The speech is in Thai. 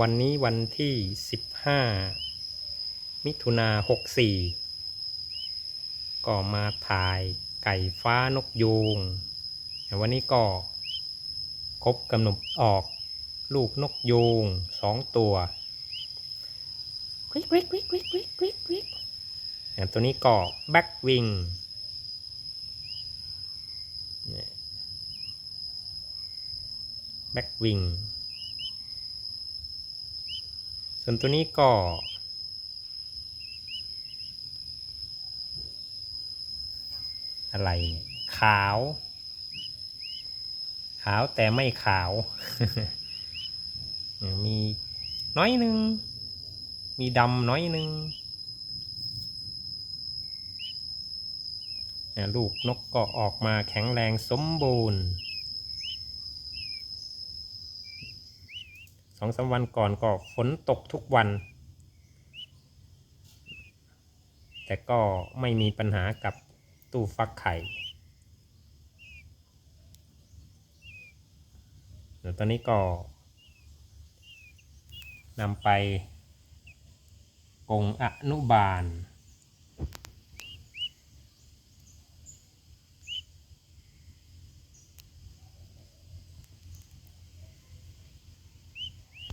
วันนี้วันที่ 15 มิถุนา64 ก็มาถ่ายไก่ฟ้านกยูงวันนี้ก็ครบกำหนดออกลูกนกยูงสองตัววิกควิกควิกควิกควิกควิกควิกตัวนี้ก็แบ็กวิงแบ็กวิง ส่วนตัวนี้ก็ อะไรเนี่ยขาว ขาวแต่ไม่ขาว มีน้อยหนึ่ง มีดำน้อยหนึ่งลูกนกก็ออกมาแข็งแรงสมบูรณ์ องสามวันก่อนก็ฝนตกทุกวัน แต่ก็ไม่มีปัญหากับตู้ฟักไข่เดี๋ยวตอนนี้ก็นำไปกงอนุบาล